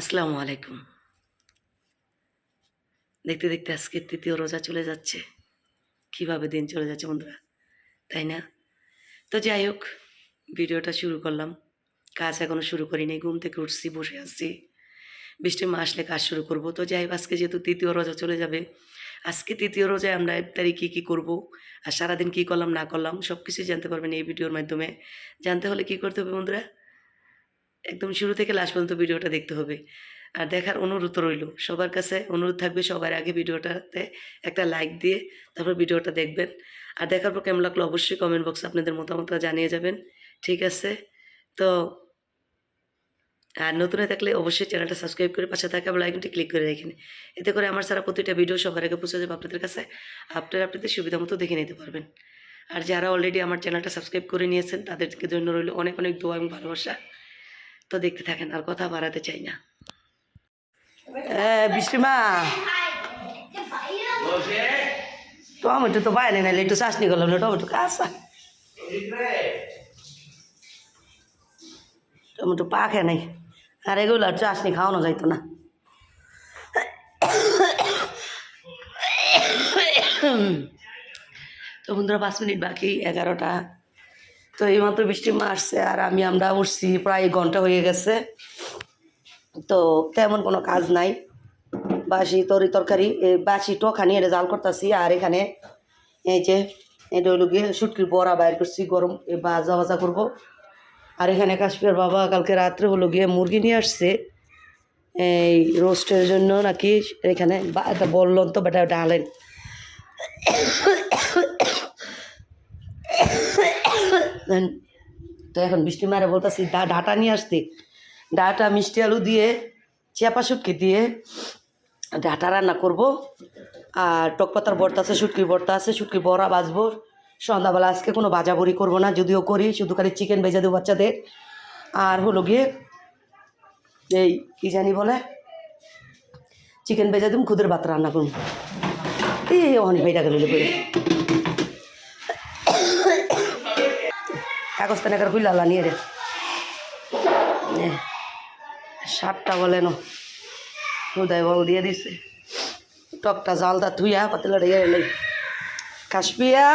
আসসালামু আলাইকুম। দেখতে দেখতে আজকে তৃতীয় রোজা চলে যাচ্ছে। কীভাবে দিন চলে যাচ্ছে বন্ধুরা, তাই না? তো যাই হোক, ভিডিওটা শুরু করলাম। কাজ এখনও শুরু করিনি, ঘুম থেকে উঠছি, বসে আসছি বৃষ্টি মা আসলে কাজ শুরু করব। তো যাই হোক, আজকে যেহেতু তৃতীয় রোজা চলে যাবে, আজকে তৃতীয় রোজায় আমরা ইফতারি কী কী করব আর সারাদিন কী করলাম, না করলাম সব কিছুই জানতে পারবেন এই ভিডিওর মাধ্যমে। জানতে হলে কী করতে হবে বন্ধুরা? একদম শুরু থেকে লাস্ট পর্যন্ত ভিডিওটা দেখতে হবে। আর দেখার অনুরোধ রইল, সবার কাছে অনুরোধ থাকবে সবার আগে ভিডিওটাতে একটা লাইক দিয়ে তারপর ভিডিওটা দেখবেন। আর দেখার পর কেমন লাগল অবশ্যই কমেন্ট বক্সে আপনাদের মতামতটা জানিয়ে যাবেন, ঠিক আছে? তো, আর নতুন হয়ে থাকলে অবশ্যই চ্যানেলটা সাবস্ক্রাইব করে পাশে থাকা বেল আইকনটি ক্লিক করে রাখেন এতে করে আমার সারা প্রতিটা ভিডিও সবার আগে পৌঁছে যাবে আপনাদের কাছে, আপনারা আপনাদের সুবিধা মতো দেখে নিতে পারবেন। আর যারা অলরেডি আমার চ্যানেলটা সাবস্ক্রাইব করে নিয়েছেন, তাদেরকে জন্য রইল অনেক অনেক দোয়া এবং ভালোবাসা। তো দেখতে থাকেন, আর কথা বাড়াতে চাই না। টমেটো তো বাইরে নাইলে একটু চাষনি করলাম না টমেটো কাঁচা টমেটো পাকে নাই, আর এগুলো আর চাষনি খাওয়ানো যাইতো না। তো বন্ধুরা, পাঁচ মিনিট বাকি, এগারোটা। তো এইমাত্র বৃষ্টি মা আসছে আর আমি, আমরা উঠছি, প্রায় ঘণ্টা হয়ে গেছে। তো তেমন কোনো কাজ নাই। বাসি তরি তরকারি বাসি টখানি এটা জাল করতেছি। আর এখানে এই যে, এটা হলো গিয়ে শুটকির বড়া বাইর করছি গরম এই ভাজা করব। আর এখানে কাশ্মীর বাবা কালকে রাত্রে হলো গিয়ে মুরগি নিয়ে আসছে। এই রোস্টের জন্য নাকি, এখানে বললেন তো, বেটা ওটা তো এখন বৃষ্টি মারে বলতেছি, ডা, ডাটা নিয়ে আসতে। ডাটা, মিষ্টি আলু দিয়ে, চেপা শুটকি দিয়ে ডাটা রান্না করব। আর টক পাতার ভর্তা আছে, শুটকির বর্তা আছে শুটকির বড়া বাজবো সন্ধ্যাবেলা আজকে কোনো বাজাবড়ি করব না, যদিও করি, শুধু খালি চিকেন ভেজা দেবো বাচ্চাদের। আর হলো গিয়ে এই কী জানি বলে চিকেন ভেজা দেবো, খুদের ভাত রান্না করুন এই অনেক ভাইটা গেল কাগজ তেনাকার খুলে আলা নিয়ে রে। সাতটা বলে ন। উদয় বাবু দিয়ে দিছে। টকটা জালটা থুইয়া পাতলা ইয়ে এলে কাশপিয়া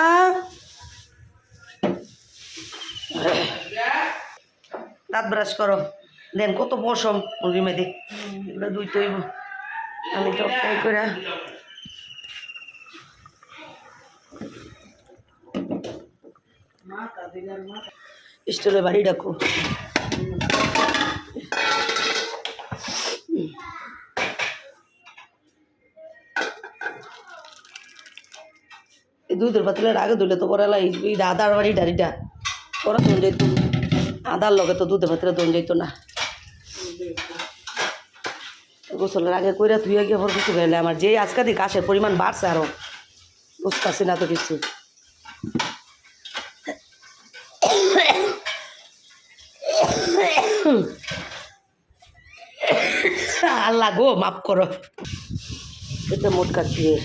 দাঁত ব্রাশ করো। দেন কত পশম মুরগি মেদি এগুলো দুই তৈব। আমি টকটাই করে স্টোরে বাড়ি ডাকো। এই দুধের পাতিলের আগে ধুলে তো পরে আদার বাড়ি ডাড়িটা। ওরা দন যাইতো আদার লগে তো দুধের পাতিলে দন যাইতো না। গোসলের আগে কইরা ধুয়ে গিয়ে পর কিছু আমার যেই আজকা দিয়ে কাশের পরিমাণ বাড়ছে আরও। বুঝতেছি না তো কিছু। আল্লাহ গো, মাফ করো। এটা মোটকা দিয়ে।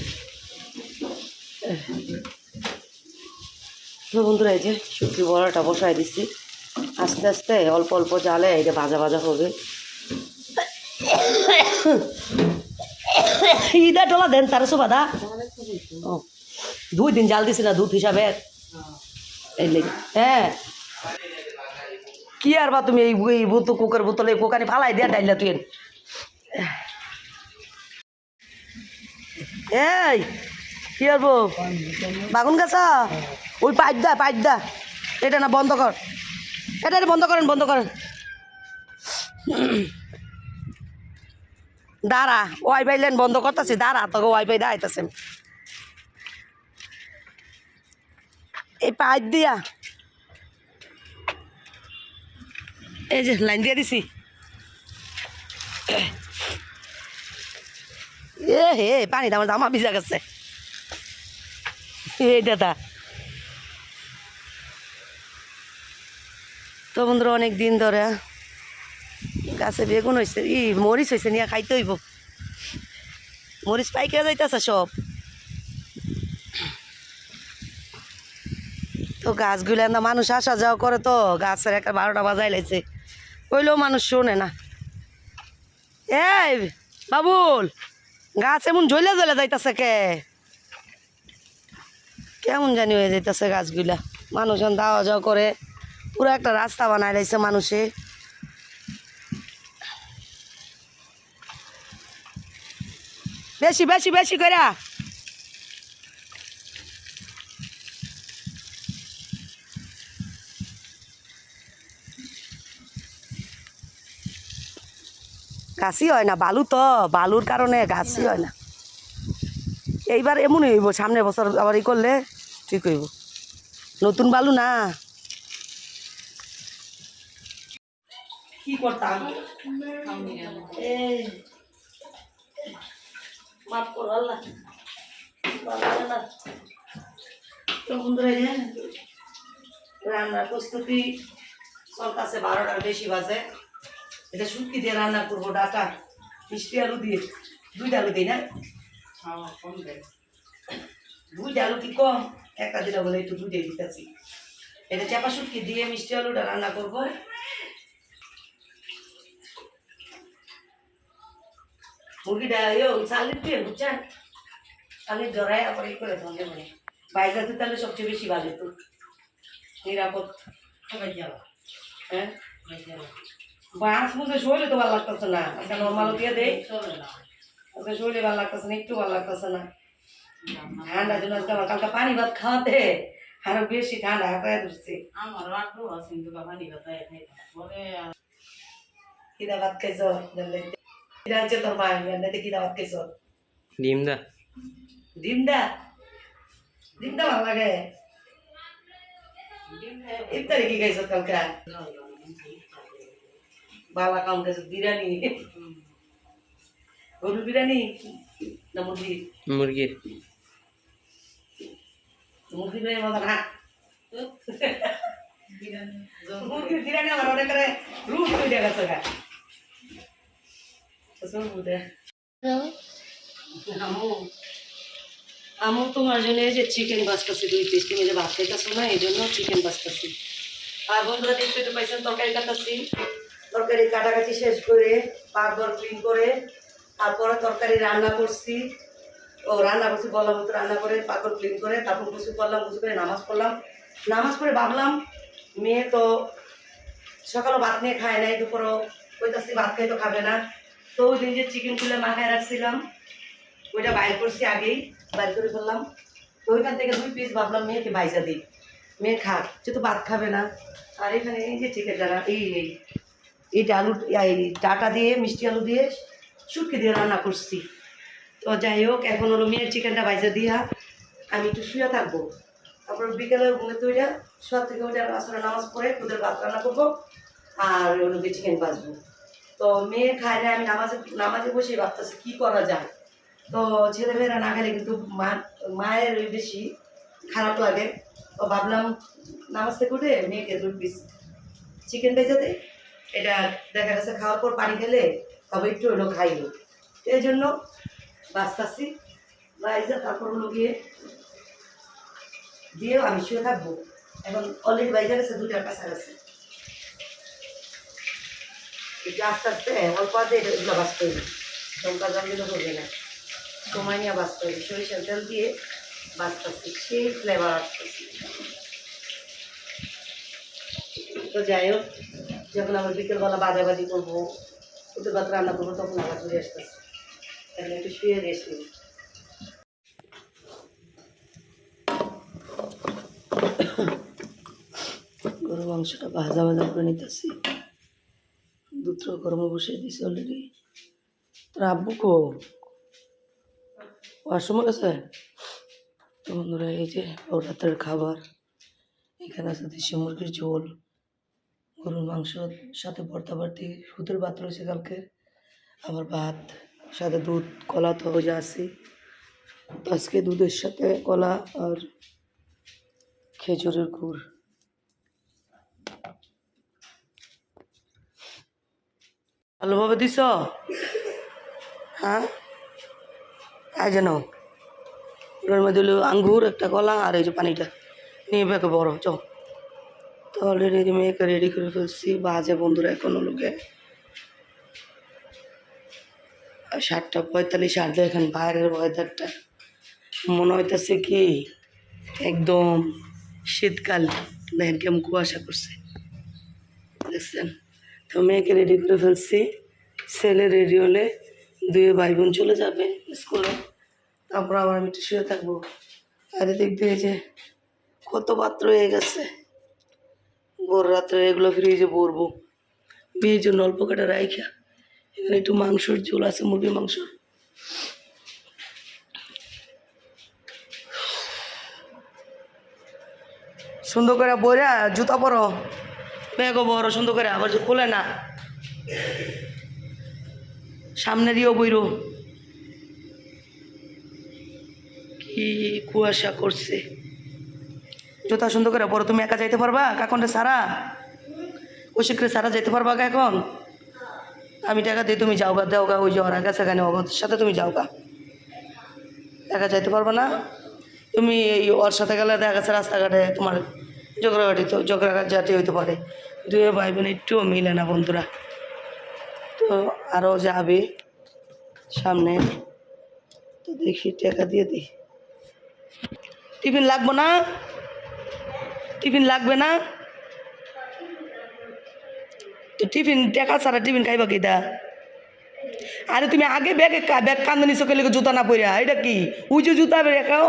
তো বন্ধুরা, এই যে শুটকি বড়াটা বসাই দিচ্ছি আস্তে আস্তে অল্প অল্প জালে এটা ভাজা ভাজা হবে। ইদা টলা দেন তার সুবাদা ও, দুই দিন জাল দিছি না, দুধ হিসাবে। এই হ্যাঁ। কি আর বা তুমি এই বোতল কুকার বোতলে কোকানি ফালাই দিয়া ডাইলা তুই? এই, কি আর বাগুন গাছা? ওই পাইপ দা পাইপ দা। এটা না, বন্ধ কর। এটা বন্ধ করেন বন্ধ করেন। দাঁড়া, ওয়াইফাই লাইন বন্ধ করতেছি। দাঁড়া, তোকে ওয়াইফাই দাঁড়াইতেছে এই পাইপ দিয়া। এই যে লাইন দিয়ে দিছি। এ, হে পানি আমার জামা ভিজা গেছে। এই দাদা। তো বন্ধুরা অনেক দিন ধরে গাছে বেগুন হয়েছে ই, মরিচ হয়েছে নিয়ে খাইতে হইব। মরিচ পাইকে যাইতেছে সব। তো গাছগুলো না, মানুষ আসা যাওয়া করে তো, গাছের একটা বারোটা বাজাই লাইছে। কইলেও মানুষ শোনে না। এই, বাবুল! গাছ এমন জ্বলে জ্বলে যাইতাছে কে? কেমন জানি হয়ে যাইতেছে গাছগুলা। মানুষ দাওয়া যাওয়া করে, পুরো একটা রাস্তা বানায় রয়েছে মানুষে। বেশি বেশি বেশি করে গাছই হয় না, বালু তো, বালুর কারণে গাছই হয় না। এইবার এমনই হইব সামনে বছর আবার ই করলে ঠিক হইব। নতুন বালু না। রান্নার প্রস্তুতি চলতেছে বারোটার বেশি বাজে। এটা শুটকি দিয়ে রান্না করব, ডাটা, মিষ্টি আলু দিয়ে। দুইটা আলু দিই না? দুইটা আলু কি কম? একা দিলে বলে একটু দুইটাই দিতেছি। এটা চাপা শুটকি দিয়ে মিষ্টি আলুটা রান্না করব। মুরগিটা ইয়ে চালের দিয়ে বুঝছেন? চালের জড়াই আবার ই করে ধরে মানে বাইরে তাহলে সবচেয়ে বেশি ভালো তো। নিরাপদ। হ্যাঁ বাঁশ বুঝে শরীরে তো ভালো লাগতেছে না। একটা নর্মাল দিয়ে দেয় ওকে শরীরে ভালো লাগতেছে না একটু ভালো লাগতেছে না। ঠান্ডার জন্য আজকে আমার কালকে পানি ভাত খাওয়াতে। আরও বেশি ঠান্ডা হাতায় ধরছে। আমার রাখব আছে কিন্তু পানি খাইতাম পরে কিদা ভাত খাইছ? কিদা আছে তোর মা এমনিতে কিদা ভাত খাইছ। ডিম দা। ডিম দা। ডিম দা ভালো লাগে। ইফতারি কি খাইছ কালকে? বাবা কাম খাইছ বিরিয়ানি গরুর বিরিয়ানি না মুরগি মুরগির। মুরগি বিরিয়ানি মজা না। মুরগির বিরিয়ানি আমার অনেক করে রুট হয়ে গেছে গা। আমু। আমু তোমার জন্য যে চিকেন বাঁচতেছি দুই পিস তুমি যে ভাত খাইতেছো না এই জন্য চিকেন বাঁচতেছি আর বন্ধুরা দেখতে পাইছেন তরকারি কাটাচ্ছি তরকারি কাটাকাটি শেষ করে পাকঘর ক্লিন করে তারপরে তরকারি রান্না করছি। ও রান্না করছি, বললাম মতো রান্না করে পাকঘর ক্লিন করে, তারপর গুছু করলাম গুছু করে নামাজ পড়লাম। নামাজ পড়ে ভাবলাম, মেয়ে তো সকালে ভাত নিয়ে খায় নাই, দুপুরও কইতাছি ভাত খাই তো খাবে না। তো ওই দিন যে চিকেন খুলে মাখায় রাখছিলাম, ওইটা বাইর করছি আগেই, বাইর করে ফেললাম। তো ওইখান থেকে দুই পিস ভাবলাম মেয়েকে ভাইজা দিই। মেয়ে খা যেহেতু ভাত খাবে না। আর এখানে এই যে চিকেন যারা, এই এই। এইটা আলু, এই ডাটা দিয়ে, মিষ্টি আলু দিয়ে শুটকি দিয়ে রান্না করছি। তো যাই হোক, এখন হলো মেয়ের চিকেনটা ভাইজা দিয়া আমি একটু শুয়ে থাকব। তারপর বিকেলে ঘুমে তৈরি সব থেকে ওইটা আসলে নামাজ পড়ে ওদের ভাত রান্না করব আর হলো চিকেন বাজবো তো মেয়ে খায় না, আমি নামাজে নামাজে বসে ভাবতেছি কী করা যায়। তো ছেলেমেয়েরা না খেলে কিন্তু মা, মায়ের ওই বেশি খারাপ লাগে। তো ভাবলাম নামাজ থেকে উঠে মেয়েকে দুই পিস চিকেন ভেজে দে। এটা দেখা গেছে খাওয়ার পর পানি খেলে তবে একটু হলো খাইলো এই জন্য বাঁচতাছি। বাইজা তারপর হলো গিয়ে দিয়েও আমি শুয়ে থাকব। এখন অলরেডি বাইজা গেছে দুটার কাছাকাছি। একটু আস্তে আস্তে, অল্প আধে এগুলো বাঁচতে হবে। দমকা জল দিলে হবে না। সময় নিয়ে বাঁচতে হবে। সরিষার তেল দিয়ে বাঁচতেছি। সেই ফ্লেভার আসতেছি। তো যাই হোক যখন আমরা বিকেলবেলা বাজাবাজি করব, উঠে ভাত রান্না করব, তখন আবার ঘুরে আসতেছি। তাহলে একটু শুয়ে রেস্ট নিই। গরু মাংসটা ভাজা ভাজা করে নিতেছি। দুটো গরমে বসিয়ে দিছি অলরেডি তোর আব্বু কো? ওয়াশরুমে গেছে? তো বন্ধুরা, এই যে ওর রাতের খাবার। এখানে আছে দেশি মুরগির ঝোল। গরুর মাংস সাথে ভর্তা বাড়তি সুদের ভাত রয়েছে কালকে। আবার ভাত, সাথে দুধ, কলা তো যা আছে। আজকে দুধের সাথে কলা আর খেজুরের গুড়। ভালোভাবে দিছ? হ্যাঁ? এই যেন। ওটার মধ্যে আঙ্গুর, একটা কলা আর এই যে পানিটা। নিয়ে বেঁকে বড় চ তো অলরেডি মেয়েকে রেডি করে ফেলছি। বাজে বন্ধুরা, এখন লোকে। সাতটা পঁয়তাল্লিশ, আর দেখেন বাইরের ওয়েদারটা মনে হইতেছে কি, একদম শীতকাল। দেখেন কেমন কুয়াশা করছে। দেখছেন? তো মেয়েকে রেডি করে ফেলছি। ছেলে রেডি হলে দুই ভাই বোন চলে যাবে স্কুলে। তারপর আবার আমি একটু শুয়ে থাকব। আর এদিক দিয়ে যে কত পাত্র হয়ে গেছে। ভোর রাত্রে এগুলো ফ্রিজে ভরবো। বিয়ের জন্য অল্প কাটা রাইখা। এখানে একটু মাংসর ঝোল আছে, মুরগির মাংস। সুন্দর করে বইরা জুতা পরো। ব্যাগও বড় সুন্দর করে। আবার খোলে না। সামনেরইও বইরো। কি কুয়াশা করছে। জুতা সুন্দর করে পরো, তুমি একা যাইতে পারবা? কাকনটা সারা? ওষুধকে সারা যেতে পারবা এখন? আমি টাকা দিই তুমি যাও গা, দেও গা, ওই যে ওরা গেছে গানে ওর সাথে তুমি যাও গা। একা যাইতে পারবে না? তুমি এই ওর সাথে গেলে দেখা গেছে রাস্তাঘাটে তোমার ঝগড়াঘাটি তো, ঝগড়াঝাটি হইতে পারে। দুই ভাই বোন একটুও মিলে না বন্ধুরা। তো আরও যাবে সামনে। তো দেখি, টাকা দিয়ে দিই। টিফিন লাগবো না? টিফিন লাগবে না? তো টিফিন টাকা ছাড়া টিফিন খাইবা কিটা আরে তুমি আগে ব্যাগে ব্যাগ কান্দে নিছো কেলে জুতা না পরিয়া এটা কি? যে জুতা রেখাও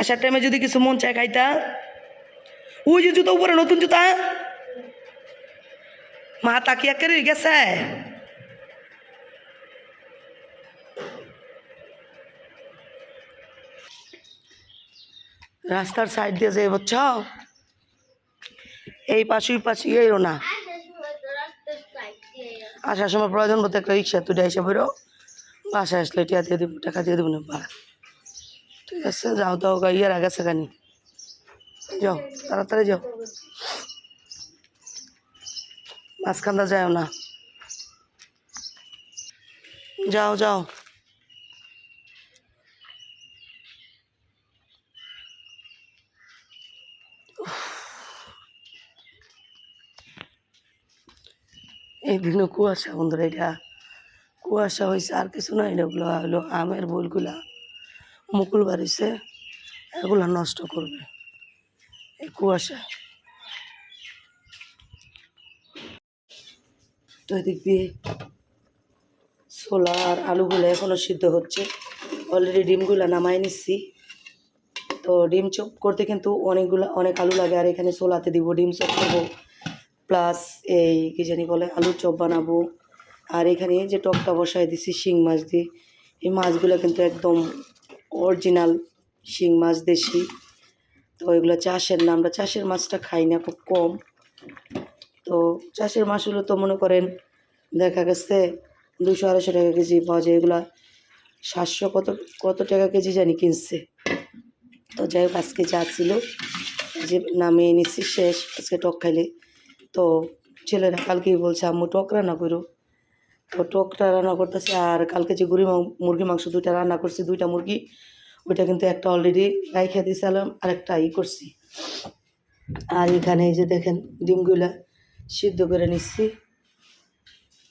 আসার টাইমে যদি কিছু মন চায় খাইতা। ওই যে জুতা উপরে নতুন জুতা। মা তাকিয়া করে গেছে? রাস্তার সাইড দিয়ে যাই বুঝছ এই পাশুই পাশে এরো না। আসার সময় প্রয়োজন মতো একটা রিক্সা তুই এসে বেরো বাসায় আসলে টিয়া দিয়ে দিব, টাকা দিয়ে দেবো না ভাড়া ঠিক আছে, যাও তো ইয়ের আগে সেখানে যাও, তাড়াতাড়ি যাও। মাঝখানটা যাও না। যাও যাও। এই দিনও কুয়াশা বন্ধুরা, এটা কুয়াশা হয়েছে, আর কিছু না এটা ওগুলো হলো আমের বইগুলা মুকুল বাড়িছে, এগুলো নষ্ট করবে, এই কুয়াশা। তো এদিক দিয়ে ছোলা আর আলুগুলো এখনও সিদ্ধ হচ্ছে অলরেডি ডিমগুলো নামাই নিচ্ছি। তো ডিম চপ করতে কিন্তু অনেকগুলো, অনেক আলু লাগে, আর এখানে ছোলাতে দিব, ডিম চপ করব। প্লাস এই কী জানি বলে আলুর চপ বানাবো। আর এখানে যে টকটা বসায় দিছি, শিং মাছ দিয়ে। এই মাছগুলো কিন্তু একদম অরিজিনাল শিং মাছ দেশি। তো এগুলো চাষের না, আমরা চাষের মাছটা খাই না, খুব কম। তো চাষের মাছগুলো তো মনে করেন দেখা গেছে দুশো আড়াইশো টাকা কেজি পাওয়া যায়। এগুলা সাতশো কত কত টাকা কেজি জানি কিনছে। তো যাই হোক, আজকে যা ছিল যে নামিয়ে নিচ্ছি শেষ। আজকে টক খাইলে তো ছেলেরা কালকেই বলছে, আম্মু, টক রান্না করো। তো টকটা রান্না করতেছে আর কালকে যে গুড়ি মুরগি মাংস দুইটা রান্না করছি, দুইটা মুরগি, ওইটা কিন্তু একটা অলরেডি রাইখে দিয়েছিলাম আর একটা ই করছি। আর এখানে এই যে দেখেন, ডিমগুলা সিদ্ধ করে নিচ্ছি।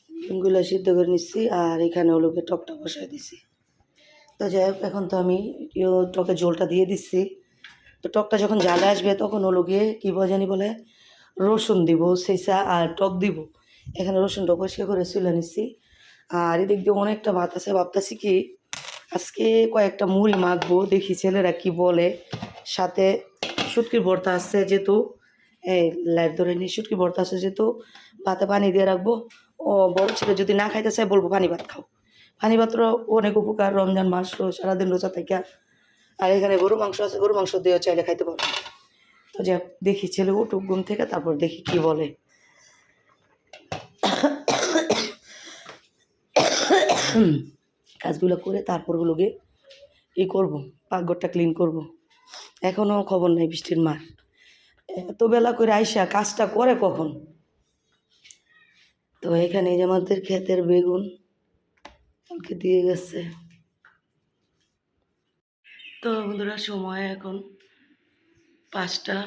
ডিমগুলা সিদ্ধ করে নিচ্ছি আর এখানে ওলোকে টকটা বসাই দিছি। তো যাই হোক, এখন তো আমি ইয়ো টকে জলটা দিয়ে দিচ্ছি। তো টকটা যখন জালে আসবে, তখন হলো গিয়ে কী জানি বলে রসুন দিব সেসা আর টক দিব। এখানে রসুনটা পরিষ্কার করে চুলে নিচ্ছি আর এদিক দিয়ে অনেকটা ভাত আছে ভাবতেছি কি, আজকে কয়েকটা মুড়ি মাখবো, দেখি ছেলেরা কি বলে। সাথে শুটকির ভর্তা আসছে যেহেতু, এই লাইট ধরে নিই শুটকি ভর্তা আছে যেহেতু, ভাতে পানি দিয়ে রাখব। ও বড় ছেলে যদি না খাইতে চায়, বলব পানি ভাত খাও। পানি ভাতরও অনেক উপকার, রমজান মাস, সারাদিন রোজা থেকে আর এখানে গরু মাংস আছে গরু মাংস দিয়েও চাইলে খাইতে পারব। তো যাক দেখি ছেলে উঠুক ঘুম থেকে, তারপর দেখি কি বলে। কাজগুলো করে তারপর গুলোকে ই করব, পাকঘরটা ক্লিন করব। এখনও খবর নাই বৃষ্টির মার। এত বেলা করে আইসা কাজটা করে কখন? তো এখানে যে আমাদের ক্ষেতের বেগুন দিয়ে গেছে। তো বন্ধুরা, সময় এখন পাঁচটা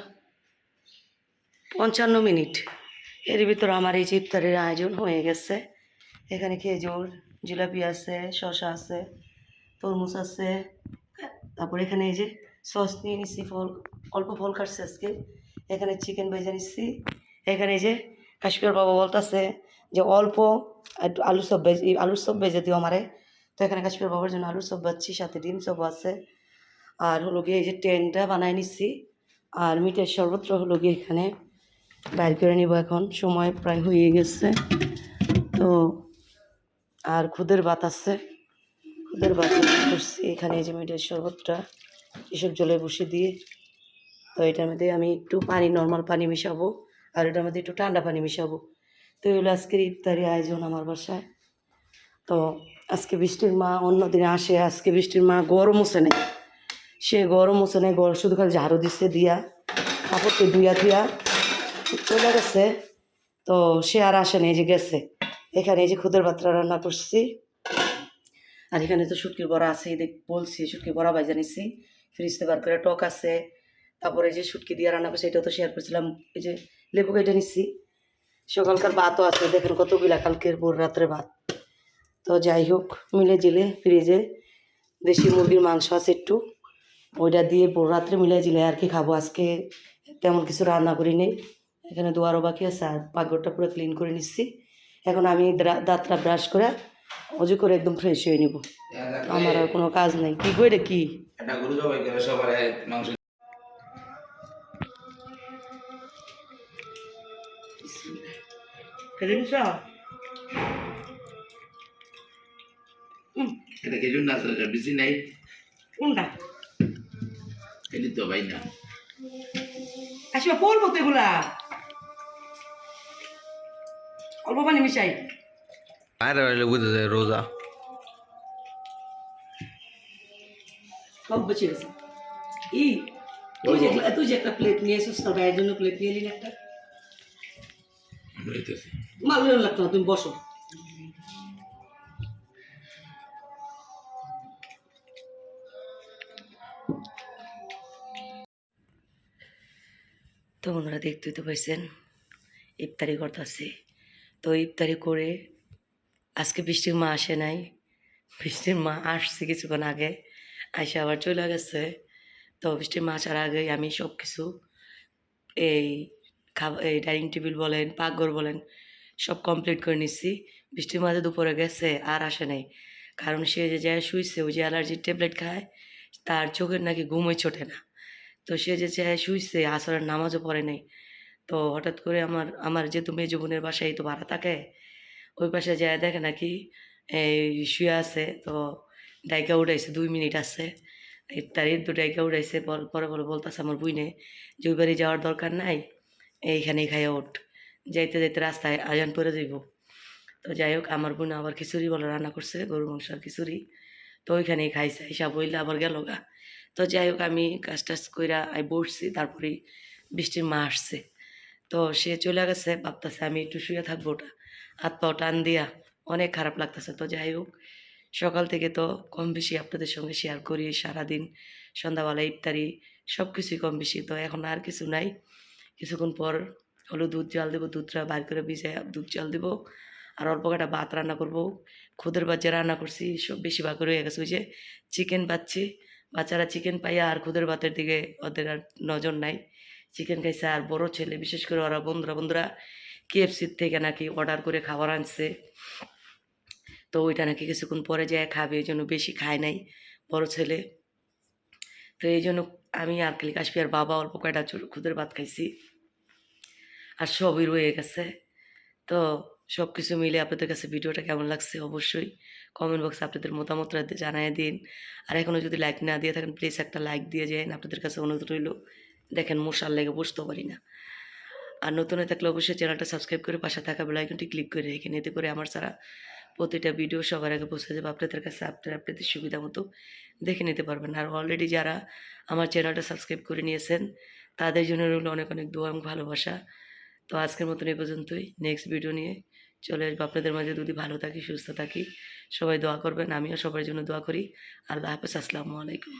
পঞ্চান্ন মিনিট। এর ভিতর আমার এই ইফতারের আয়োজন হয়ে গেছে। এখানে খেজুর, জিলাপি আছে, শসা আছে, তরমুজ আছে। তারপর এখানে এই যে সস নিয়ে নিচ্ছি ফল, অল্প ফল কাটছে আজকে। এখানে চিকেন ভেজে নিচ্ছি এখানে এই যে কাশ্মীর বাবা বলতেছে যে অল্প একটু আলু সব ভেজে আলুর সব ভেজে দিও আমারে। তো এখানে কাশ্মীর বাবার জন্য আলুর সব ভাজছি, সাথে ডিম সব আছে। আর হলো গিয়ে এই যে টেনটা বানায় নিচ্ছি আর মিঠের শরবতটা হলো গিয়ে এখানে বাইর করে নিব এখন। সময় প্রায় হয়ে গেছে। তো আর খুদের ভাত আছে। খুদের ভাত করছি। এখানে যে মিঠের শরবতটা এসব জলে বসে দিয়ে। তো এটার মধ্যে আমি একটু পানি নর্মাল পানি মিশাবো। আর এটার মধ্যে একটু ঠান্ডা পানি মিশাবো। তো এগুলো আজকের ইফতারি আয়োজন আমার বাসায়। তো আজকে বৃষ্টির মা অন্য দিনে আসে। আজকে বৃষ্টির মা গরম হচ্ছে নেই সে গরম হচ্ছে নেই গরম, শুধু খালি ঝাড়ু দিচ্ছে দিয়া, কাপড়কে ধুইয়া ধুইয়া চলে গেছে। তো সে আর আসেনি এই যে গেছে। এখানে এই যে খুদের ভাতটা রান্না করছি। আর এখানে তো শুটকির বড়া আছে, এই দেখ বলছি, শুটকির বড়া ভাজা নিচ্ছি ফ্রিজতে বার করে টক আছে। তারপরে যে শুটকি দিয়ে রান্না করছি, এটাও তো শেয়ার করছিলাম, এই যে লেবু কেটে নিচ্ছি সকালকার ভাতও আছে, দেখেন কতগুলা কালকের ভোর রাত্রে ভাত। তো যাই হোক, মিলে জিলে ফ্রিজে দেশি মুরগির মাংস আছে একটু। ওইটা দিয়ে রাত্রে মিলে জিলে আর কি খাব। আজকে তেমন কিছু রান্না করি নেই এখানে দুয়ারও বাকি আছে আর পাকঘরটা পুরো ক্লিন করে নিচ্ছি। এখন আমি দাঁতটা ব্রাশ করে অজু করে একদম ফ্রেশ হয়ে নিব। আমার আর কোনো কাজ নেই। কি করে কি? এটা না বেশি নাই। কোনটা? এটি তো ভাই না। আসবে পড়ব তো এগুলা। অল্প পানি মিশাই। আর হইলে বুঝে যায় রোজা। সব বেঁচে গেছে। ই তুই যে তুই যে একটা প্লেট নিয়ে এসেছিস ভাইয়ের জন্য প্লেট নিয়ে নিন একটা? লাগতো না তুমি বসো। তো বন্ধুরা দেখতেই তো পাইছেন ইফতারি করতেছি। তো ইফতারি করে আজকে বৃষ্টির মা আসে নাই। বৃষ্টির মা আসছে কিছুক্ষণ আগে, আইসে আবার চলে গেছে। তো বৃষ্টির মা আসার আগে আমি সব কিছু এই খাবার এই ডাইনিং টেবিল বলেন, পাকঘর বলেন, সব কমপ্লিট করে নিচ্ছি বৃষ্টির মাঝে দুপুরে গেছে আর আসে নাই। কারণ সে যে যায় শুইছে, ওই যে অ্যালার্জির ট্যাবলেট খায়, তার চোখের নাকি ঘুমই ছোটে না। তো সে যে শুইছে, আসরের নামাজও পড়ে নাই। তো হঠাৎ করে আমার আমার যেহেতু মেজো বোনের বাসায় তো ভাড়া থাকে, ওই পাশে যায় দেখে নাকি এই শুয়ে আছে, তো ডাইকা উঠাইছে, দুই মিনিট আছে। ইফতারির দু ডাইকা উঠাইছে, পর- পরে বলতেছে আমার বুইনে যে ওই বাড়ি যাওয়ার দরকার নাই, এইখানেই খাইয়া ওঠ যাইতে যাইতে রাস্তায় আজান পরে যাইব। তো যাই হোক, আমার বোন আবার খিচুড়ি বলে রান্না করছে গরু মাংস আর খিচুড়ি। তো ওইখানেই খাইছে হিসাব হইলে আবার গেল গা। তো যাই হোক, আমি কাজ টাজ কইরা আই বসছি, তারপরে বৃষ্টির মা আসছে। তো সে চলে গেছে, ভাবতেছে আমি একটু শুয়ে থাকব ওটা। হাত পাও টান দিয়া অনেক খারাপ লাগতেছে। তো যাই হোক, সকাল থেকে তো কম বেশি আপনাদের সঙ্গে শেয়ার করি সারাদিন। সন্ধ্যাবেলা, ইফতারি সব কিছুই কম বেশি। তো এখন আর কিছু নাই। কিছুক্ষণ পর হলো দুধ, জাল দেবো, দুধটা বার করে ভিজে দুধ, জাল দেবো। আর অল্প কটা ভাত রান্না করব। খুদের বাচ্চা রান্না করছি, সব বেশি ভাগ করে হয়ে গেছে। ওই যে চিকেন পাচ্ছি বাচ্চারা চিকেন পাইয়া আর খুদের ভাতের দিকে ওদের আর নজর নাই। চিকেন খাইছে আর বড় ছেলে, বিশেষ করে ওরা বন্ধুরা বন্ধুরা কেএফসির থেকে নাকি অর্ডার করে খাবার আনছে। তো ওইটা নাকি কিছুক্ষণ পরে যায় খাবে, এই জন্য বেশি খায় নাই বড় ছেলে। তো এই জন্য আমি আর খালি কাশ্মীর বাবা অল্প কয়টা খুদের ভাত খাইছি। আর সবই রয়ে গেছে। তো সব কিছু মিলে আপনাদের কাছে ভিডিওটা কেমন লাগছে অবশ্যই কমেন্ট বক্সে আপনাদের মতামতটা জানিয়ে দিন। আর এখনও যদি লাইক না দিয়ে থাকেন প্লিজ একটা লাইক দিয়ে যান। আপনাদের কাছে অনুরোধ রইল, দেখেন মশার লেগে বসতেও পারি না। আর নতুন হয়ে থাকলে অবশ্যই চ্যানেলটা সাবস্ক্রাইব করে পাশে থাকা বেলাইকনটি ক্লিক করে রেখে এতে করে আমার সারা প্রতিটা ভিডিও সবার আগে পৌঁছে যাবে। আপনাদের কাছে আপনারা, আপনাদের সুবিধা মতো দেখে নিতে পারবেন। আর অলরেডি যারা আমার চ্যানেলটা সাবস্ক্রাইব করে নিয়েছেন, তাদের জন্য রইল অনেক অনেক দোয়া এবং ভালোবাসা। তো আজকের মতন এই পর্যন্তই। নেক্সট ভিডিও নিয়ে চলে আসব আপনাদের মাঝে। যদি ভালো থাকি, সুস্থ থাকি, সবাই দোয়া করবেন। আমিও সবার জন্য দোয়া করি। আল্লাহ হাফেজ। আসসালামু আলাইকুম।